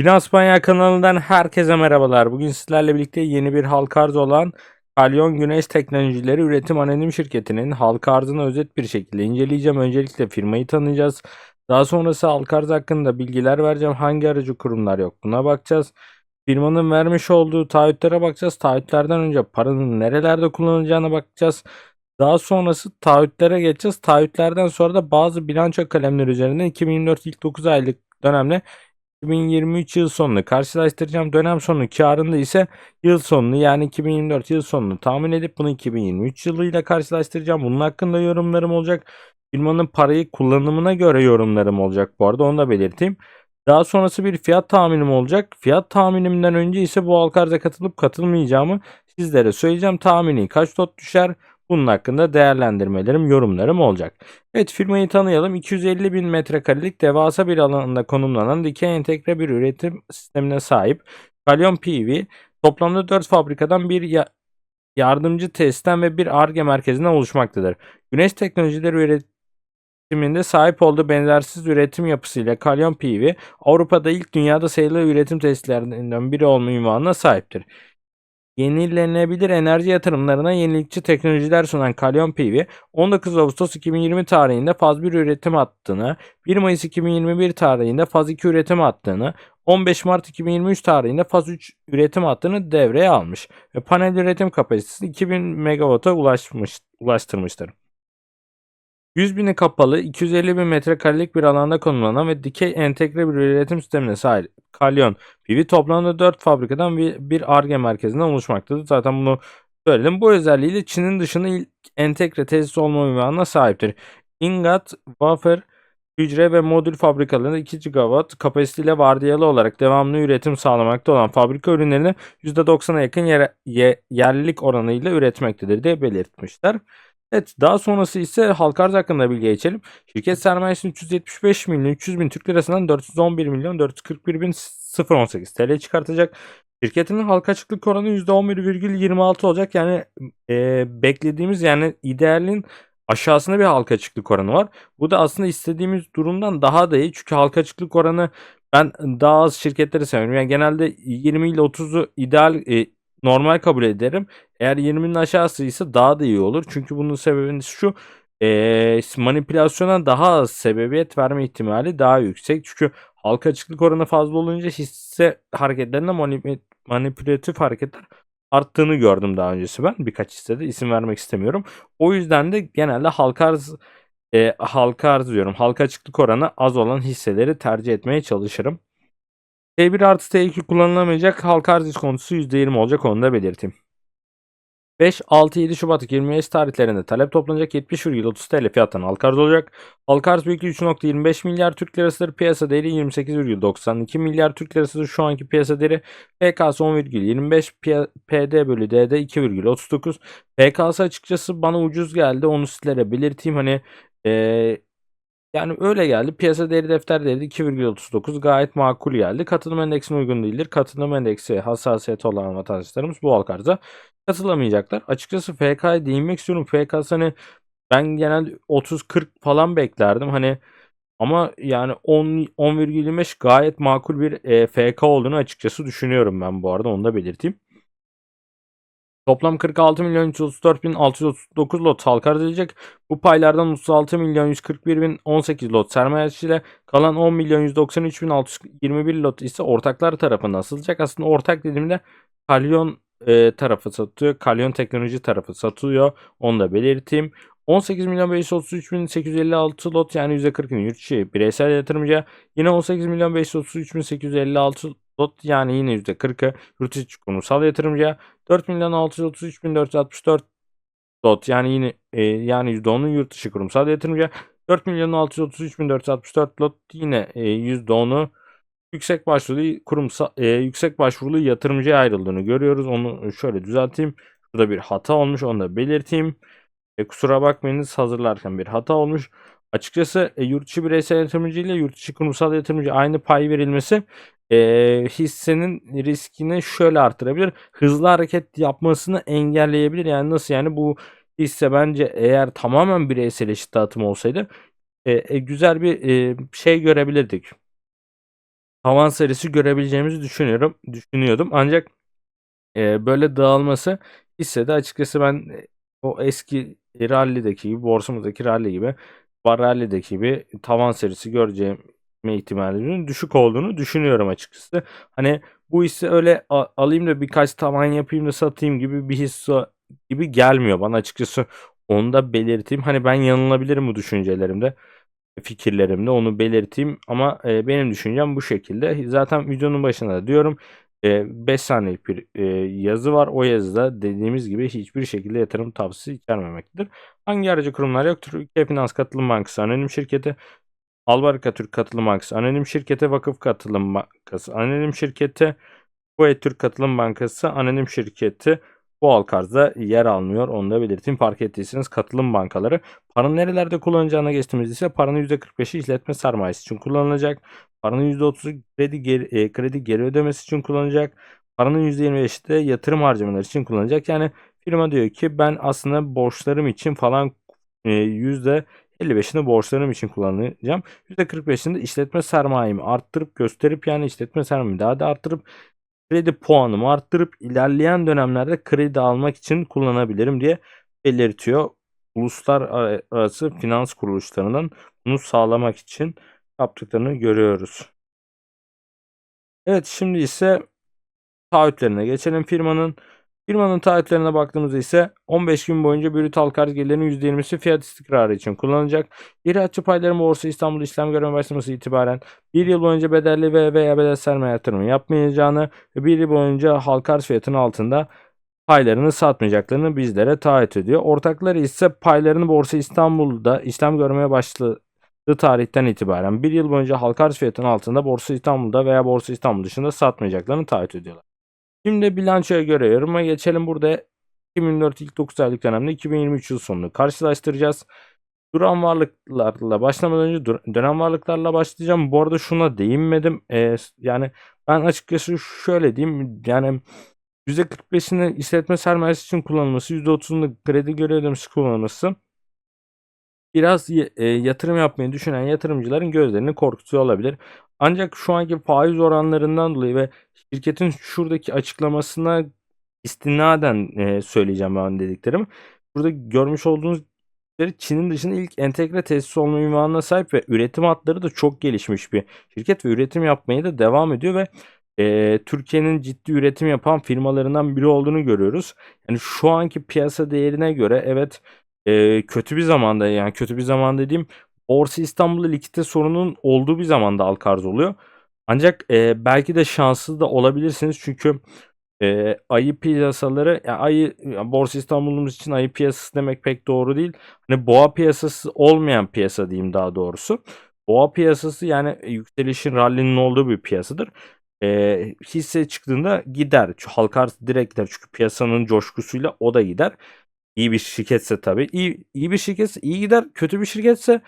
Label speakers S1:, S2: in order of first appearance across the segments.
S1: Finans Manyağı kanalından herkese merhabalar. Bugün sizlerle birlikte yeni bir halka arz olan Kalyon Güneş Teknolojileri Üretim Anonim Şirketi'nin halka arzını özet bir şekilde inceleyeceğim. Öncelikle firmayı tanıyacağız. Daha sonrası halka arz hakkında bilgiler vereceğim. Hangi aracı kurumlar yok buna bakacağız. Firmanın vermiş olduğu taahhütlere bakacağız. Taahhütlerden önce paranın nerelerde kullanılacağına bakacağız. Daha sonrası taahhütlere geçeceğiz. Taahhütlerden sonra da bazı bilanço kalemleri üzerinden 2024 ilk 9 aylık dönemle 2023 yıl sonunu karşılaştıracağım. Dönem sonu karında ise yıl sonunu yani 2024 yıl sonunu tahmin edip bunu 2023 yılıyla karşılaştıracağım. Bunun hakkında yorumlarım olacak. Firmanın parayı kullanımına göre yorumlarım olacak bu arada onu da belirteyim. Daha sonrası bir fiyat tahminim olacak. Fiyat tahminimden önce ise bu halka arza katılıp katılmayacağımı sizlere söyleyeceğim. Tahmini kaç lot düşer? Bunun hakkında değerlendirmelerim, yorumlarım olacak. Evet firmayı tanıyalım. 250 bin metrekarelik devasa bir alanda konumlanan dikey entegre bir üretim sistemine sahip. Kalyon PV toplamda 4 fabrikadan bir ya- yardımcı tesisten ve bir ARGE merkezinden oluşmaktadır. Güneş teknolojileri üretiminde sahip olduğu benzersiz üretim yapısıyla Kalyon PV Avrupa'da ilk dünyada sayılı üretim tesislerinden biri olma ünvanına sahiptir. Yenilenebilir enerji yatırımlarına yenilikçi teknolojiler sunan Kalyon PV, 19 Ağustos 2020 tarihinde faz 1 üretim hattını, 1 Mayıs 2021 tarihinde faz 2 üretim hattını, 15 Mart 2023 tarihinde faz 3 üretim hattını devreye almış ve panel üretim kapasitesi 2000 MW'a ulaşmış, ulaştırmıştır. 100 bini kapalı 250 bin metrekarelik bir alanda konumlanan ve dikey entegre bir üretim sistemine sahip Kalyon PV toplamda 4 fabrikadan bir, ARGE merkezinden oluşmaktadır. Zaten bunu söyledim. Bu özelliğiyle Çin'in dışında ilk entegre tesis olma ünvanına sahiptir. Ingot, wafer, hücre ve modül fabrikalarında 2 GW kapasiteyle vardiyalı olarak devamlı üretim sağlamakta olan fabrika ürünlerini %90'a yakın yer, ye- yerlilik oranıyla üretmektedir diye belirtmişler. Evet daha sonrası ise halka arz hakkında bilgi geçelim. Şirket sermayesini 375 milyon 300 bin Türk lirasından 411 milyon 441 bin 018 TL çıkartacak. Şirketin halka açıklık oranı %11,26 olacak. Yani e, beklediğimiz yani idealin aşağısında bir halka açıklık oranı var. Bu da aslında istediğimiz durumdan daha da iyi. Çünkü halka açıklık oranı ben daha az şirketleri seviyorum. Yani genelde 20 ile 30'u ideal e, normal kabul ederim. Eğer 20'nin aşağısıysa daha da iyi olur. Çünkü bunun sebebi şu e, manipülasyona daha az sebebiyet verme ihtimali daha yüksek. Çünkü halka açıklık oranı fazla olunca hisse hareketlerinde manip- manipülatif hareketler arttığını gördüm daha öncesi ben birkaç hissede isim vermek istemiyorum. O yüzden de genelde halka arz e, halka arz diyorum. Halka açıklık oranı az olan hisseleri tercih etmeye çalışırım. T1 artı T2 kullanılamayacak halka arz iskontosu %20 olacak onu da belirteyim. 5, 6, 7 Şubat 2025 tarihlerinde talep toplanacak 70,30 TL fiyattan halka arz olacak. Halka arz büyüklüğü 3.25 milyar Türk lirasıdır. Piyasa değeri 28,92 milyar Türk lirasıdır. Şu anki piyasa değeri PK'sı 10,25 P- PD bölü D'de 2,39. PK'sı açıkçası bana ucuz geldi. Onu sizlere belirteyim. Hani eee yani öyle geldi. Piyasa değeri defter değeri 2,39 gayet makul geldi. Katılım endeksine uygun değildir. Katılım endeksi hassasiyeti olan vatandaşlarımız bu arza katılamayacaklar. Açıkçası FK'ya değinmek istiyorum. FK hani ben genelde 30-40 falan beklerdim. Hani ama yani 10 10,25 gayet makul bir e, FK olduğunu açıkçası düşünüyorum ben bu arada onu da belirteyim. Toplam 46 milyon 334 bin 639 lot halka edilecek. Bu paylardan 36 milyon 141 bin 18 lot sermaye ile kalan 10 milyon 193 bin 621 lot ise ortaklar tarafından satılacak. Aslında ortak dediğimde Kalyon e, tarafı satıyor. Kalyon teknoloji tarafı satıyor. Onu da belirteyim. 18 milyon 533 bin 856 lot yani %40'ın yurt içi bireysel yatırımcıya. Yine 18 milyon 533 bin 856 lot yani yine %40'ı yurt içi kurumsal yatırımcıya. 4 milyon 633 bin 464 lot yani yine e, yani %10'un yurt dışı kurumsal yatırımcıya. 4 milyon 633 bin 464 lot yine e, %10'u yüksek başvurulu kurumsal e, yüksek başvurulu yatırımcıya ayrıldığını görüyoruz. Onu şöyle düzelteyim. Burada bir hata olmuş. Onu da belirteyim. E, kusura bakmayınız hazırlarken bir hata olmuş. Açıkçası e, yurt dışı bireysel yatırımcı ile yurt dışı kurumsal yatırımcı aynı pay verilmesi e, hissenin riskini şöyle artırabilir. Hızlı hareket yapmasını engelleyebilir. Yani nasıl yani bu hisse bence eğer tamamen bireysel eşit dağıtım olsaydı e, e, güzel bir e, şey görebilirdik tavan serisi görebileceğimizi düşünüyorum düşünüyordum. Ancak e, böyle dağılması hissede açıkçası ben e, o eski rally'deki gibi borsamızdaki rally gibi var rally'deki gibi tavan serisi göreceğim ihtimalinin düşük olduğunu düşünüyorum açıkçası. Hani bu hisse öyle alayım da birkaç tavan yapayım da satayım gibi bir hisse gibi gelmiyor bana açıkçası. Onu da belirteyim. Hani ben yanılabilirim bu düşüncelerimde, fikirlerimde onu belirteyim ama e, benim düşüncem bu şekilde. Zaten videonun başında da diyorum 5 saniyelik bir e, yazı var. O yazıda dediğimiz gibi hiçbir şekilde yatırım tavsiyesi içermemektedir. Hangi aracı kurumlar yoktur? Türkiye Finans Katılım Bankası Anonim Şirketi, Albarka Türk Katılım Bankası Anonim Şirketi, Vakıf Katılım Bankası Anonim Şirketi, Kuveyt Türk Katılım Bankası Anonim Şirketi bu halkarzda yer almıyor. Onu da belirteyim. Fark ettiyseniz katılım bankaları. Paranın nerelerde kullanacağına geçtiğimiz ise paranın %45'i işletme sermayesi için kullanılacak. Paranın %30'u kredi geri, e, kredi geri ödemesi için kullanılacak. Paranın %25'i de yatırım harcamaları için kullanılacak. Yani firma diyor ki ben aslında borçlarım için falan e, %55'ini borçlarım için kullanacağım. %45'ini de işletme sermayemi arttırıp gösterip yani işletme sermayemi daha da arttırıp kredi puanımı arttırıp ilerleyen dönemlerde kredi almak için kullanabilirim diye belirtiyor. Uluslararası finans kuruluşlarının bunu sağlamak için yaptıklarını görüyoruz. Evet şimdi ise taahhütlerine geçelim firmanın. Firmanın taahhütlerine baktığımızda ise 15 gün boyunca brüt halka arz gelirlerinin %20'si fiyat istikrarı için kullanılacak. İhracatçı payların borsa İstanbul işlem görme başlaması itibaren bir yıl boyunca bedelli ve veya bedel sermaye yatırımı yapmayacağını ve bir yıl boyunca halka arz fiyatının altında paylarını satmayacaklarını bizlere taahhüt ediyor. Ortakları ise paylarını Borsa İstanbul'da işlem görmeye başladığı tarihten itibaren bir yıl boyunca halka arz fiyatının altında Borsa İstanbul'da veya Borsa İstanbul dışında satmayacaklarını taahhüt ediyorlar. Şimdi bilançoya göre yoruma geçelim. Burada 2004 ilk 9 aylık dönemde 2023 yıl sonunu karşılaştıracağız. Duran varlıklarla başlamadan önce dönem varlıklarla başlayacağım. Bu arada şuna değinmedim. Ee, yani ben açıkçası şöyle diyeyim. Yani %45'ini işletme sermayesi için kullanılması, %30'unu kredi geri ödemesi kullanılması biraz e, yatırım yapmayı düşünen yatırımcıların gözlerini korkutuyor olabilir. Ancak şu anki faiz oranlarından dolayı ve şirketin şuradaki açıklamasına istinaden e, söyleyeceğim ben dediklerim. Burada görmüş olduğunuz Çin'in dışında ilk entegre tesis olma ünvanına sahip ve üretim hatları da çok gelişmiş bir şirket ve üretim yapmaya da devam ediyor ve e, Türkiye'nin ciddi üretim yapan firmalarından biri olduğunu görüyoruz. Yani şu anki piyasa değerine göre evet e, kötü bir zamanda yani kötü bir zaman dediğim Borsa İstanbul'da likidite sorunun olduğu bir zamanda Alkarz oluyor. Ancak e, belki de şanslı da olabilirsiniz çünkü e, ayı piyasaları yani ayı yani Borsa İstanbul'umuz için ayı piyasası demek pek doğru değil. Hani boğa piyasası olmayan piyasa diyeyim daha doğrusu. Boğa piyasası yani yükselişin rallinin olduğu bir piyasadır e, hisse çıktığında gider. Halka arz direkt gider. Çünkü piyasanın coşkusuyla o da gider. İyi bir şirketse tabii. İyi, iyi bir şirketse iyi gider. Kötü bir şirketse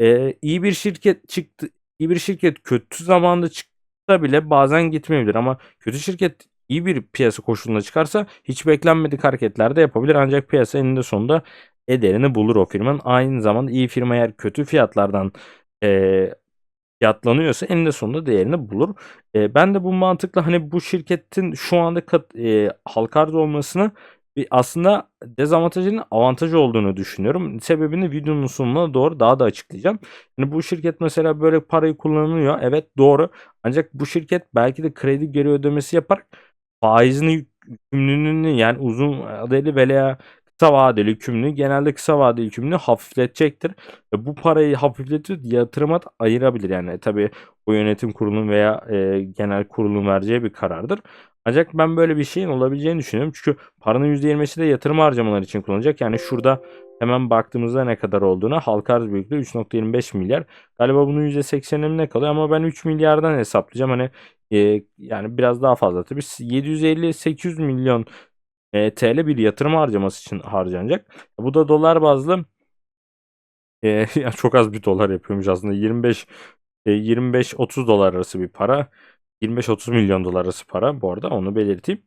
S1: e, iyi bir şirket çıktı. İyi bir şirket kötü zamanda çıksa bile bazen gitmeyebilir. Ama kötü şirket iyi bir piyasa koşulunda çıkarsa hiç beklenmedik hareketler de yapabilir. Ancak piyasa eninde sonunda ederini bulur o firmanın. Aynı zamanda iyi firma eğer kötü fiyatlardan e, fiyatlanıyorsa eninde sonunda değerini bulur. E, ben de bu mantıkla hani bu şirketin şu anda kat, e, halka arz olmasını aslında dezavantajının avantajı olduğunu düşünüyorum. Sebebini videonun sonuna doğru daha da açıklayacağım. Yani bu şirket mesela böyle parayı kullanılıyor. Evet doğru. Ancak bu şirket belki de kredi geri ödemesi yaparak faizini yükümlülüğünü yani uzun vadeli veya kısa vadeli yükümlülüğü genelde kısa vadeli yükümlülüğü hafifletecektir. Ve bu parayı hafifletip yatırıma ayırabilir. Yani tabii o yönetim kurulunun veya e, genel kurulun vereceği bir karardır. Ancak ben böyle bir şeyin olabileceğini düşünüyorum. Çünkü paranın %20'si de yatırım harcamaları için kullanacak. Yani şurada hemen baktığımızda ne kadar olduğuna halka arz büyüklüğü 3.25 milyar. Galiba bunun %80'i ne kalıyor ama ben 3 milyardan hesaplayacağım. Hani e, yani biraz daha fazla tabii 750-800 milyon e, TL bir yatırım harcaması için harcanacak. Bu da dolar bazlı e, çok az bir dolar yapıyormuş aslında 25 e, 25-30 dolar arası bir para. 25-30 milyon dolar arası para bu arada onu belirteyim.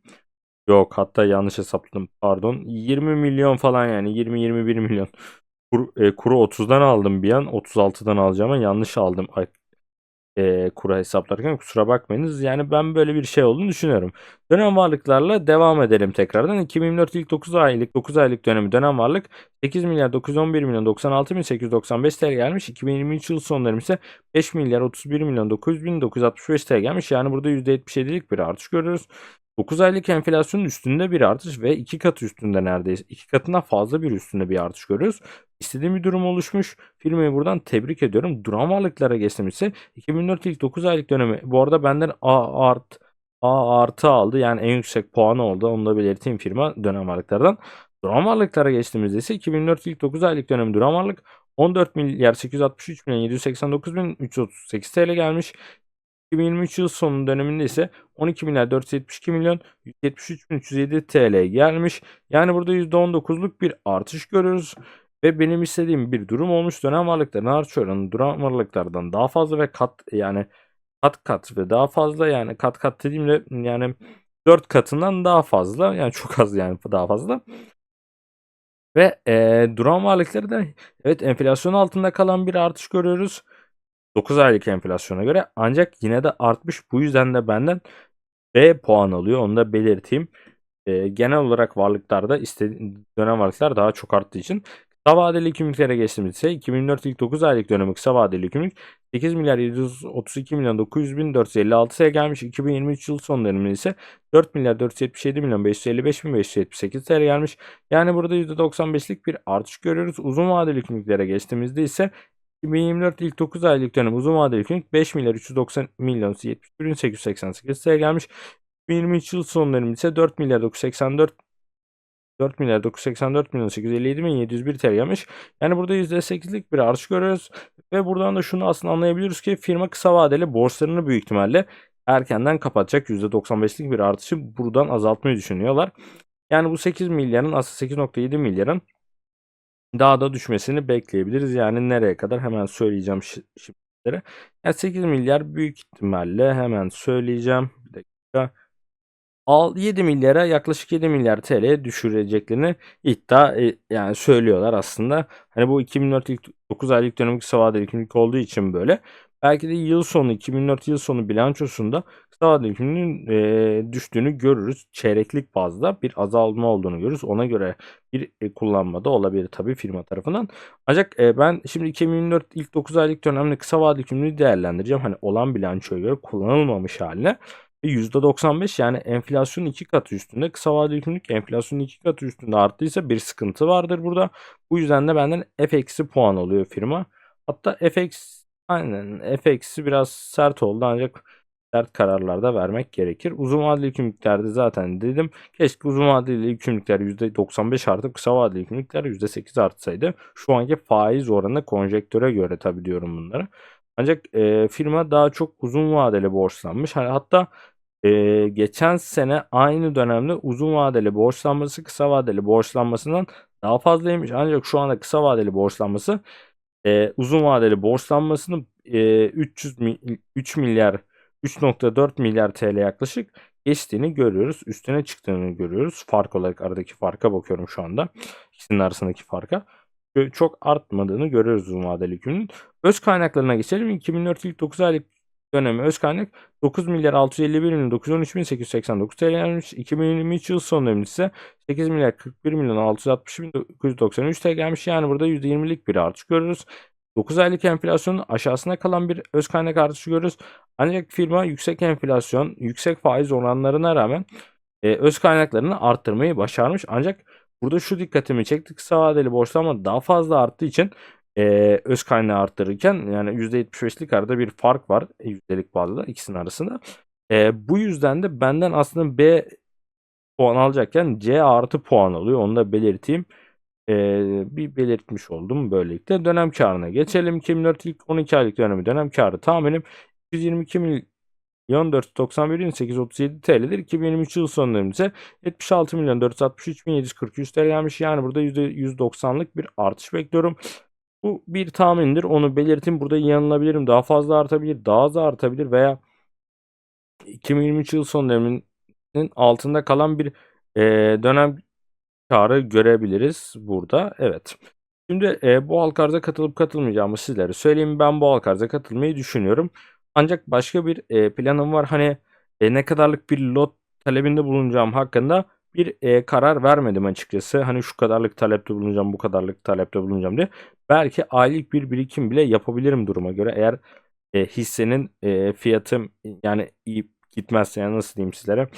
S1: Yok hatta yanlış hesapladım pardon. 20 milyon falan yani 20-21 milyon. Kur, e, kuru 30'dan aldım bir an 36'dan alacağım ama yanlış aldım. Ay, eee, kura hesaplarken kusura bakmayınız. Yani ben böyle bir şey olduğunu düşünüyorum. Dönem varlıklarla devam edelim tekrardan. 2024 ilk 9 aylık 9 aylık dönemi dönem varlık 8 milyar 911 milyon 96 bin 895 TL gelmiş. 2023 yıl sonlarım ise 5 milyar 31 milyon 900 bin 965 TL gelmiş. Yani burada %77'lik bir artış görüyoruz. 9 aylık enflasyonun üstünde bir artış ve 2 katı üstünde neredeyse 2 katından fazla bir üstünde bir artış görüyoruz. İstediğim bir durum oluşmuş. Firmayı buradan tebrik ediyorum. Duran varlıklara geçtim ise 2004 ilk 9 aylık dönemi. Bu arada benden A art A artı aldı. Yani en yüksek puanı oldu. Onu da belirteyim firma dönem varlıklardan. Duran varlıklara geçtiğimizde ise 2004 ilk 9 aylık dönemi duran varlık 14 milyar 863 milyon 789 bin 338 TL gelmiş. 2023 yıl sonu döneminde ise 12 milyar 472 milyon 173 bin 307 TL gelmiş. Yani burada %19'luk bir artış görüyoruz. Ve benim istediğim bir durum olmuş. Dönem varlıkların artış oranı duran varlıklardan daha fazla ve kat yani kat kat ve daha fazla yani kat kat dediğimde yani 4 katından daha fazla yani çok az yani daha fazla. Ve e, duran varlıkları da evet enflasyon altında kalan bir artış görüyoruz. 9 aylık enflasyona göre ancak yine de artmış. Bu yüzden de benden B puan alıyor. Onu da belirteyim. E, genel olarak varlıklarda dönem varlıklar daha çok arttığı için kısa vadeli yükümlülüklere geçtiğimizde 2004 ilk 9 aylık dönemi kısa vadeli yükümlülük 8 milyar 732 milyon 900 bin 456'ya gelmiş. 2023 yıl son döneminde ise 4 milyar 477 milyon 555 bin 578 TL gelmiş. Yani burada %95'lik bir artış görüyoruz. Uzun vadeli yükümlülüklere geçtiğimizde ise 2024 ilk 9 aylık dönem uzun vadeli yükümlülük 5 milyar 390 milyon 71 bin 888 TL gelmiş. 2023 yıl sonlarında ise 4 milyar 984 4 milyar 984 milyon 857 bin 701 TL gelmiş. Yani burada %8'lik bir artış görüyoruz. Ve buradan da şunu aslında anlayabiliyoruz ki firma kısa vadeli borçlarını büyük ihtimalle erkenden kapatacak. %95'lik bir artışı buradan azaltmayı düşünüyorlar. Yani bu 8 milyarın aslında 8.7 milyarın daha da düşmesini bekleyebiliriz. Yani nereye kadar hemen söyleyeceğim şimdilere. Yani 8 milyar büyük ihtimalle hemen söyleyeceğim. Bir dakika. 7 milyara yaklaşık 7 milyar TL düşüreceklerini iddia e, yani söylüyorlar aslında. Hani bu 2004 ilk 9 aylık dönem kısa vadeli yükümlülük olduğu için böyle. Belki de yıl sonu 2004 yıl sonu bilançosunda yükümlülüğün e, düştüğünü görürüz. Çeyreklik bazda bir azalma olduğunu görürüz. Ona göre bir e, kullanma da olabilir tabii firma tarafından. Ancak e, ben şimdi 2024 ilk 9 aylık dönemde kısa vadeli yükümlülüğü değerlendireceğim. Hani olan bilançoya göre kullanılmamış haline. %95 yani enflasyonun iki katı üstünde kısa vadeli yükümlülük enflasyonun iki katı üstünde arttıysa bir sıkıntı vardır burada. Bu yüzden de benden F eksi puan alıyor firma. Hatta F eksi aynen F eksi biraz sert oldu ancak sert kararlarda vermek gerekir. Uzun vadeli yükümlülüklerde zaten dedim. Keşke uzun vadeli yükümlülükler %95 artıp kısa vadeli yükümlülükler %8 artsaydı. Şu anki faiz oranı konjektüre göre tabi diyorum bunları. Ancak e, firma daha çok uzun vadeli borçlanmış. Hani hatta e, geçen sene aynı dönemde uzun vadeli borçlanması kısa vadeli borçlanmasından daha fazlaymış. Ancak şu anda kısa vadeli borçlanması e, uzun vadeli borçlanmasının e, 300 3 milyar 3.4 milyar TL yaklaşık geçtiğini görüyoruz. Üstüne çıktığını görüyoruz. Fark olarak aradaki farka bakıyorum şu anda. İkisinin arasındaki farka. Çok artmadığını görüyoruz uzun vadeli yükümlülüğün. Öz kaynaklarına geçelim. 2004 ilk 9 aylık dönemi öz kaynak 9 milyar 651 milyon 913 bin 889 TL gelmiş. 2023 yıl son döneminde ise 8 milyar 41 milyon 660 bin 993 TL gelmiş. Yani burada %20'lik bir artış görürüz. 9 aylık enflasyonun aşağısına kalan bir öz kaynak artışı görürüz. Ancak firma yüksek enflasyon, yüksek faiz oranlarına rağmen e, öz kaynaklarını arttırmayı başarmış. Ancak burada şu dikkatimi çekti. Kısa vadeli borçlanma daha fazla arttığı için e, öz kaynağı arttırırken yani %75'lik arada bir fark var yüzdelik bazda ikisinin arasında. E, bu yüzden de benden aslında B puan alacakken C artı puan alıyor. Onu da belirteyim. E, bir belirtmiş oldum böylelikle. Dönem karına geçelim. 2004 ilk 12 aylık dönemi dönem karı tahminim 122 milyon 491 bin 837 TL'dir. 2023 yıl sonlarında ise 76 milyon 463 bin 743 TL gelmiş. Yani burada %190'lık bir artış bekliyorum. Bu bir tahmindir. Onu belirtin. Burada yanılabilirim. Daha fazla artabilir, daha az artabilir veya 2023 yıl son döneminin altında kalan bir e, dönem karı görebiliriz burada. Evet. Şimdi e, bu halk arıza katılıp katılmayacağımı sizlere söyleyeyim. Ben bu halk arıza katılmayı düşünüyorum. Ancak başka bir e, planım var. Hani e, ne kadarlık bir lot talebinde bulunacağım hakkında bir e, karar vermedim açıkçası. Hani şu kadarlık talepte bulunacağım, bu kadarlık talepte bulunacağım diye. Belki aylık bir birikim bile yapabilirim duruma göre. Eğer e, hissenin e, fiyatı yani iyi gitmezse yani nasıl diyeyim sizlere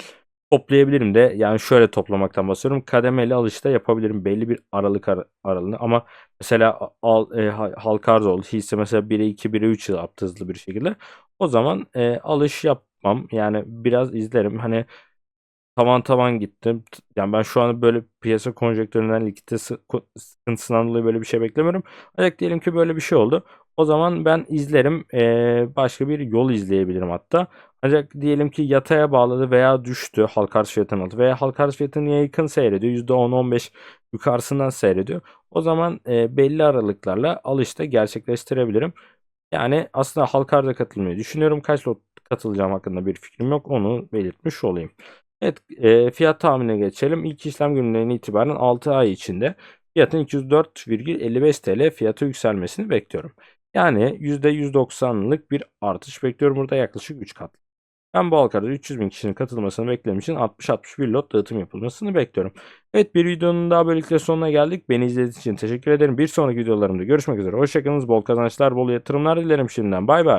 S1: toplayabilirim de yani şöyle toplamaktan bahsediyorum. Kademeli alışta yapabilirim belli bir aralık ar- aralığını ama mesela al, e, ha- halka arz oldu. Hisse mesela 1'e 2, 1'e 3 yıl yaptı hızlı bir şekilde. O zaman e, alış yapmam. Yani biraz izlerim. Hani tavan tavan gittim. Yani ben şu an böyle piyasa konjonktüründen likidite sıkıntısından dolayı böyle bir şey beklemiyorum. Ancak diyelim ki böyle bir şey oldu. O zaman ben izlerim. Ee, başka bir yol izleyebilirim hatta. Ancak diyelim ki yataya bağladı veya düştü halka arz fiyatının altı veya halka arz fiyatının yakın seyrediyor. %10-15 yukarısından seyrediyor. O zaman e, belli aralıklarla alışta gerçekleştirebilirim. Yani aslında halka arza katılmayı düşünüyorum. Kaç lot katılacağım hakkında bir fikrim yok. Onu belirtmiş olayım. Evet, e, fiyat tahminine geçelim. İlk işlem gününden itibaren 6 ay içinde fiyatın 204,55 TL fiyatı yükselmesini bekliyorum. Yani %190'lık bir artış bekliyorum burada yaklaşık 3 kat. Ben bu halkada 300 bin kişinin katılmasını beklediğim için 60-61 lot dağıtım yapılmasını bekliyorum. Evet bir videonun daha böylelikle sonuna geldik. Beni izlediğiniz için teşekkür ederim. Bir sonraki videolarımda görüşmek üzere. Hoşçakalınız. Bol kazançlar, bol yatırımlar dilerim şimdiden. Bay bay.